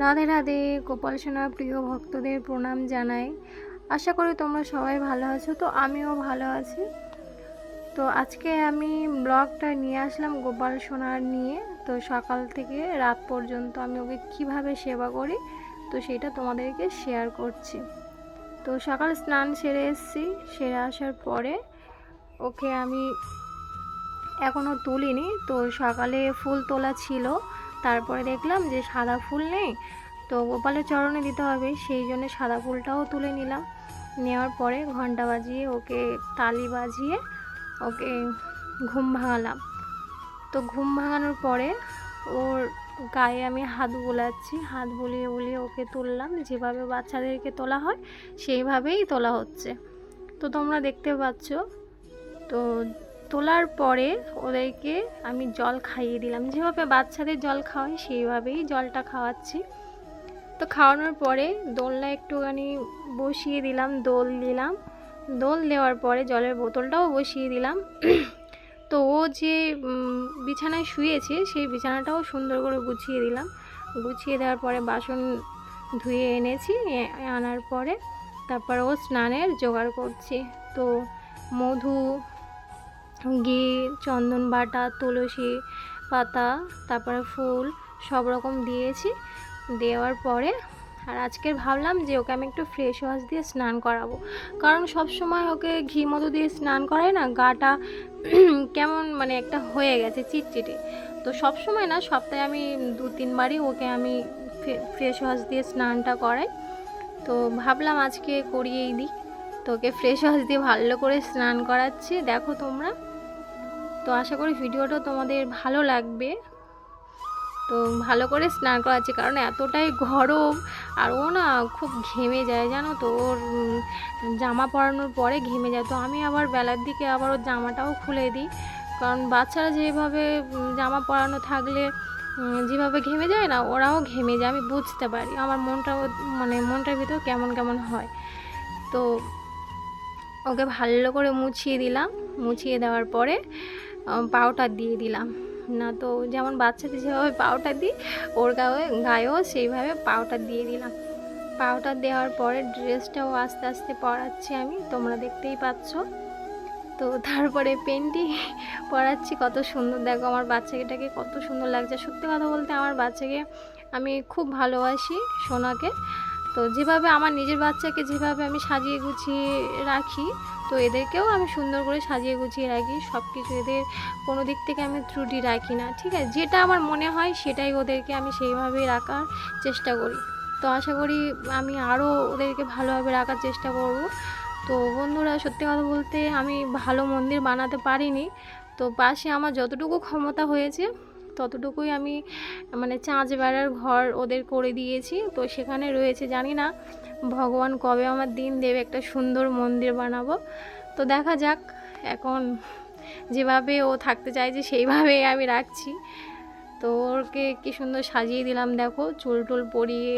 রাধে রাধে, গোপাল সোনার প্রিয় ভক্তদের প্রণাম জানাই। আশা করি তোমরা সবাই ভালো আছো, তো আমিও ভালো আছি। তো আজকে আমি ব্লগটা নিয়ে আসলাম গোপাল সোনার নিয়ে। তো সকাল থেকে রাত পর্যন্ত আমি ওকে কীভাবে সেবা করি, তো সেটা তোমাদেরকে শেয়ার করছি। তো সকাল স্নান সেরে এসেছি, সেরে আসার পরে ওকে আমি এখনও তুলিনি। তো সকালে ফুল তোলা ছিল তারপরে দেখলাম যে সাদা ফুল নেই, তো গোপালের চরণে দিতে হবে। সেই জন্য সাদা ফুলটাও তুলে নিলাম। নেওয়ার পরে ঘণ্টা বাজিয়ে ওকে তালি বাজিয়ে ওকে ঘুম ভাঙালাম। তো ঘুম ভাঙানোর পরে ওর গায়ে আমি হাত বোলাচ্ছি। হাত বুলিয়ে বুলিয়ে ওকে তুললাম। যেভাবে বাচ্চাদেরকে তোলা হয়, সেইভাবেই তোলা হচ্ছে। তো তোমরা দেখতে পাচ্ছ, তো তোলার পরে ওদেরকে আমি জল খাইয়ে দিলাম। যেভাবে বাচ্চাদের জল খাওয়াই, সেইভাবেই জলটা খাওয়াচ্ছি। তো খাওয়ানোর পরে দোলনা একটুখানি বসিয়ে দিলাম, দোল দিলাম। দোল দেওয়ার পরে জলের বোতলটাও বসিয়ে দিলাম। তো ও যে বিছানায় শুয়েছে, সেই বিছানাটাও সুন্দর করে গুছিয়ে দিলাম। গুছিয়ে দেওয়ার পরে বাসন ধুয়ে এনেছি আনার পরে তারপর ও স্নানের জোগাড় করছি। তো মধু ঘি চন্দন বাটা, তুলসী পাতা, তারপরে ফুল, সব রকম দিয়েছি। দেওয়ার পরে, আর আজকে ভাবলাম যে ওকে আমি একটু ফ্রেশ ওয়াশ দিয়ে স্নান করাবো। কারণ সব সময় ওকে ঘি মতো দিয়ে স্নান করায় না, গাটা কেমন মানে একটা হয়ে গেছে, চিটচিটে। তো সব সময় না, সপ্তাহে আমি দু তিনবারই ওকে আমি ফ্রেশ ওয়াশ দিয়ে স্নানটা করাই। তো ভাবলাম আজকে করিয়েই দিই। তো ওকে ফ্রেশ ওয়াশ দিয়ে ভালো করে স্নান করাচ্ছি। দেখো তোমরা। তো আশা করি ভিডিওটা তোমাদের ভালো লাগবে। তো ভালো করে স্নান করাচ্ছি কারণ এতটাই গরম, আর ও না খুব ঘেমে যায়, জানো তো, ওর জামা পরানোর পরে ঘেমে যায়। তো আমি আবার বেলার দিকে আবার ওর জামাটাও খুলে দিই, কারণ বাচ্চারা যেভাবে জামা পরানো থাকলে যেভাবে ঘেমে যায় না, ওরাও ঘেমে যায়, আমি বুঝতে পারি। আমার মনটাও মানে মনটার ভিতর কেমন কেমন হয়। তো ওকে ভালো করে মুছিয়ে দিলাম, মুছিয়ে দেওয়ার পরে পাউডার দিয়ে দিলাম। না তো যেমন বাচ্চাদের যেভাবে পাউডার দিই, ওর গায়ে, গায়েও সেইভাবে পাউডার দিয়ে দিলাম। পাউডার দেওয়ার পরে ড্রেসটাও আস্তে আস্তে পরাচ্ছি আমি, তোমরা দেখতেই পাচ্ছ। তো তারপরে পেনটি পরাচ্ছি, কত সুন্দর। দেখো আমার বাচ্চাকেটাকে কত সুন্দর লাগছে। সত্যি কথা বলতে আমার বাচ্চাকে আমি খুব ভালোবাসি সোনাকে। তো যেভাবে আমার নিজের বাচ্চাকে যেভাবে আমি সাজিয়ে গুছিয়ে রাখি তো এদেরকেও আমি সুন্দর করে সাজিয়ে গুছিয়ে রাখি। সব কিছু এদের কোনো দিক থেকে আমি ত্রুটি রাখি না, ঠিক আছে? যেটা আমার মনে হয় সেটাই ওদেরকে আমি সেইভাবেই রাখার চেষ্টা করি। তো আশা করি আমি আরও ওদেরকে ভালোভাবে রাখার চেষ্টা করব। তো বন্ধুরা, সত্যি কথা বলতে আমি ভালো মন্দির বানাতে পারিনি। তো পাশে আমার যতটুকু ক্ষমতা হয়েছে ততটুকুই আমি মানে চাঁচ বেড়ার ঘর ওদের করে দিয়েছি। তো সেখানে রয়েছে, জানি না, ভগবান কবে আমার দিন দেবে একটা সুন্দর মন্দির বানাবো। তো দেখা যাক, এখন যেভাবে ও থাকতে চাইছে সেইভাবেই আমি রাখছি। তো ওকে কি সুন্দর সাজিয়ে দিলাম, দেখো, চুল টুল পরিয়ে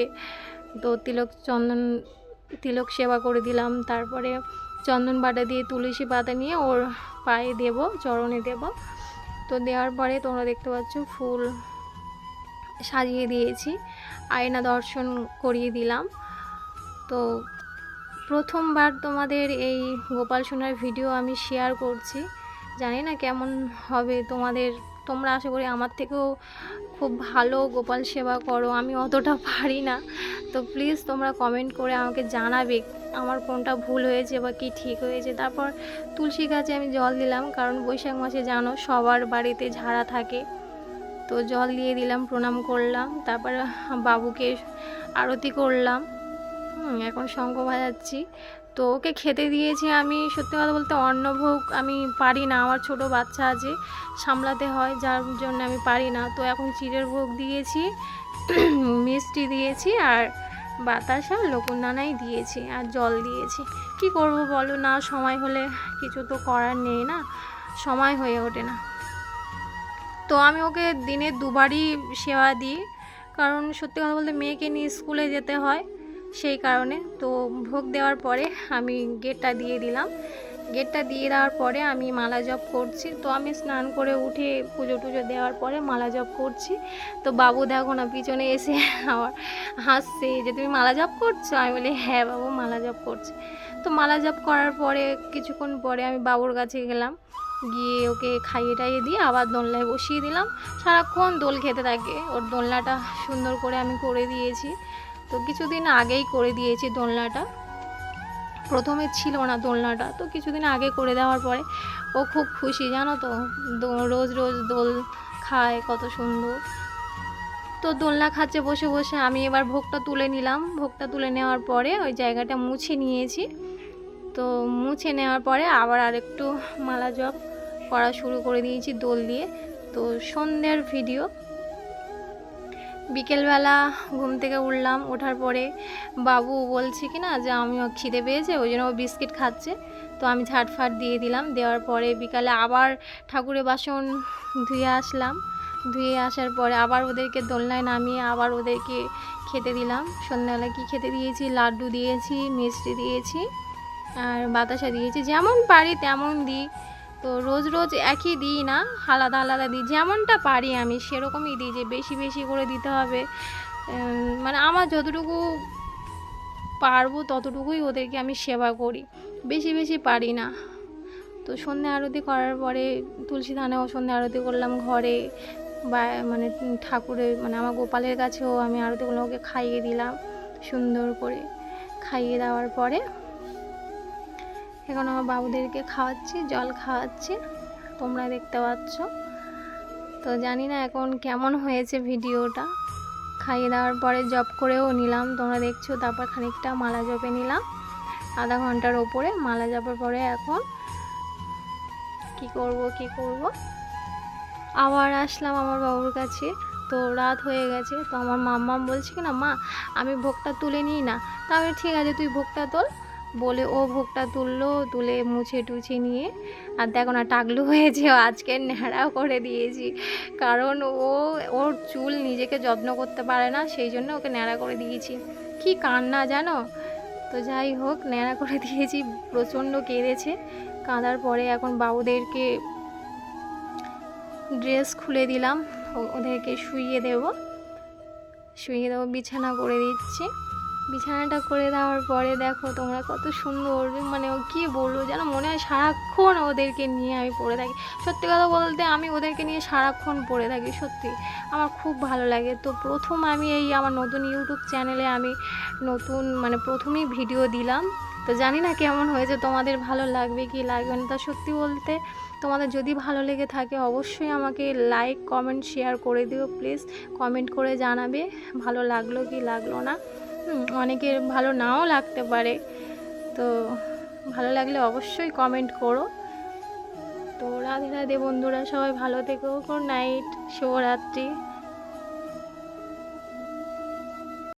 তো তিলক চন্দন, তিলক সেবা করে দিলাম। তারপরে চন্দন বাটা দিয়ে তুলসী পাতা নিয়ে ওর পায়ে দেব, চরণে দেব। তো দেওয়ার পরে তোমরা দেখতে পাচ্ছ ফুল সাজিয়ে দিয়েছি। আয়না দর্শন করিয়ে দিলাম। তো প্রথমবার তোমাদের এই গোপাল সোনার ভিডিও আমি শেয়ার করছি। জানি না কেমন হবে তোমাদের তোমরা আশা করি আমার থেকেও খুব ভালো গোপাল সেবা করো, আমি অতটা পারি না। তো প্লিজ তোমরা কমেন্ট করে আমাকে জানাবে, আমার কোনটা ভুল হয়েছে বা কি ঠিক হয়েছে। তারপর তুলসী গাছে আমি জল দিলাম, কারণ বৈশাখ মাসে জানো সবার বাড়িতে ঝাড়া থাকে। তো জল দিয়ে দিলাম, প্রণাম করলাম, তারপর বাবুকে আরতি করলাম। এখন শঙ্খ বাজাচ্ছি। তো ওকে খেতে দিয়েছি আমি, সত্যি কথা বলতে অন্নভোগ আমি পারি না, আমার ছোট বাচ্চা আছে, সামলাতে হয়, যার জন্য আমি পারি না। তো এখন চিড়ের ভোগ দিয়েছি, মিষ্টি দিয়েছি আর বাতাসা দানাই দিয়েছি আর জল দিয়েছি। কি করব বলো না, সময় হলে কিছু তো করার নেই না, সময় হয়ে ওঠে না। তো আমি ওকে দিনে দুবারই সেবা দিই, কারণ সত্যি কথা বলতে মেয়েকে নিয়ে স্কুলে যেতে হয় সেই কারণে। তো ভোগ দেওয়ার পরে আমি গেটটা দিয়ে দিলাম। গেটটা দিয়ে দেওয়ার পরে আমি মালা জপ করছি। তো আমি স্নান করে উঠে পুজো টুজো দেওয়ার পরে মালা জপ করছি। তো বাবু দেখো না, পিছনে এসে আমার হাসছে যে, তুমি মালা জপ করছ? আমি বলি হ্যাঁ বাবু, মালা জপ করছি। তো মালা জপ করার পরে কিছুক্ষণ পরে আমি বাবুর কাছে গেলাম। গিয়ে ওকে খাইয়ে টাইয়ে দিয়ে আবার দোলনায় বসিয়ে দিলাম। সারাক্ষণ দোল খেতে থাকে। ওর দোলনাটা সুন্দর করে আমি করে দিয়েছি। তো কিছুদিন আগেই করে দিয়েছি দোলনাটা। প্রথমে ছিল না দোলনাটা, তো কিছুদিন আগে করে দেওয়ার পরে ও খুব খুশি, জানো তো? রোজ রোজ দোল খায়, কত সুন্দর। তো দোলনা খাচ্ছে বসে বসে আমি এবার ভোগটা তুলে নিলাম। ভোগটা তুলে নেওয়ার পরে ওই জায়গাটা মুছে নিয়েছি। তো মুছে নেওয়ার পরে আবার আরেকটু মালা জপ করা শুরু করে দিয়েছি দোল দিয়ে। তো সন্ধ্যের ভিডিও। বিকেলবেলা ঘুম থেকে উঠলাম, ওঠার পরে বাবু বলছে কি না যে আমিও খিদে পেয়েছে, ওই জন্য ও বিস্কিট খাচ্ছে। তো আমি ঝাটফাট দিয়ে দিলাম, দেওয়ার পরে বিকালে আবার ঠাকুরের বাসন ধুয়ে আসলাম। ধুয়ে আসার পরে আবার ওদেরকে দোলনায় নামিয়ে আবার ওদেরকে খেতে দিলাম। সন্ধ্যাবেলা কি খেতে দিয়েছি? লাড্ডু দিয়েছি, মিষ্টি দিয়েছি, আর বাতাসা দিয়েছি। যেমন পারি তেমন দিই। তো রোজ রোজ একই দিই না, আলাদা আলাদা দিই। যেমনটা পারি আমি, সেরকমই দিই যে বেশি বেশি করে দিতে হবে। মানে আমার যতটুকু পারব ততটুকুই ওদেরকে আমি সেবা করি। বেশি বেশি পারি না। তো সন্ধ্যা আরতি করার পরে তুলসী থানেও সন্ধ্যা আরতি করলাম ঘরে। বা মানে ঠাকুরের মানে আমার গোপালের কাছেও আমি আরতি করলাম ওকে খাইয়ে দিলাম সুন্দর করে। খাইয়ে দেওয়ার পরে এখন আমার বাবুদেরকে খাওয়াচ্ছি, জল খাওয়াচ্ছি। তোমরা দেখতে পাচ্ছ। তো জানি না এখন কেমন হয়েছে ভিডিওটা। খাইয়ে দেওয়ার পরে জব করেও নিলাম, তোমরা দেখছ, তারপর খানিকটা মালা জপে নিলাম। আধা ঘণ্টার ওপরে মালা জপের পরে এখন কি করব কি করব? আবার আসলাম আমার বাবুর কাছে। তো রাত হয়ে গেছে, তো আমার মাম্মাম বলছে কি না, মা, আমি ভোগটা তুলে নিই না। তা আমি ঠিক আছে, তুই ভোগটা তোল। বলে ও ভোগটা তুললো, তুলে মুছে টুছে নিয়ে। আর দেখো না, টাকলু হয়েছে আজকে ন্যাড়াও করে দিয়েছি। কারণ ও, ওর চুল নিজেকে যত্ন করতে পারে না, সেই জন্য ওকে ন্যাড়া করে দিয়েছি। কি কান্না জানো? তো যাই হোক, ন্যাড়া করে দিয়েছি, প্রচণ্ড কেঁদেছে। কাঁদার পরে এখন বাবুদেরকে ড্রেস খুলে দিলাম ওদেরকে শুইয়ে দেব। শুইয়ে দেবো, বিছানা করে দিচ্ছি। বিছানাটা করে দেওয়ার পরে দেখো তোমরা কত সুন্দর মানে ও কী বলব যেন মনে হয় সারাক্ষণ ওদেরকে নিয়ে আমি পড়ে থাকি। সত্যি কথা বলতে আমি ওদেরকে নিয়ে সারাক্ষণ পড়ে থাকি, সত্যি। আমার খুব ভালো লাগে। তো প্রথম আমি এই আমার নতুন ইউটিউব চ্যানেলে আমি নতুন মানে প্রথমেই ভিডিও দিলাম। তো জানি না কেমন হয়েছে, তোমাদের ভালো লাগবে কি লাগবে না। তা সত্যি বলতে তোমাদের যদি ভালো লেগে থাকে অবশ্যই আমাকে লাইক কমেন্ট শেয়ার করে দিও প্লিজ কমেন্ট করে জানাবে, ভালো লাগল কি লাগল না। অনেকের ভালো নাও লাগতে পারে। তো ভালো লাগলে অবশ্যই কমেন্ট করো। তো রাধে রাধে বন্ধুরা, সবাই ভালো থেকো। গুড নাইট, শুভরাত্রি।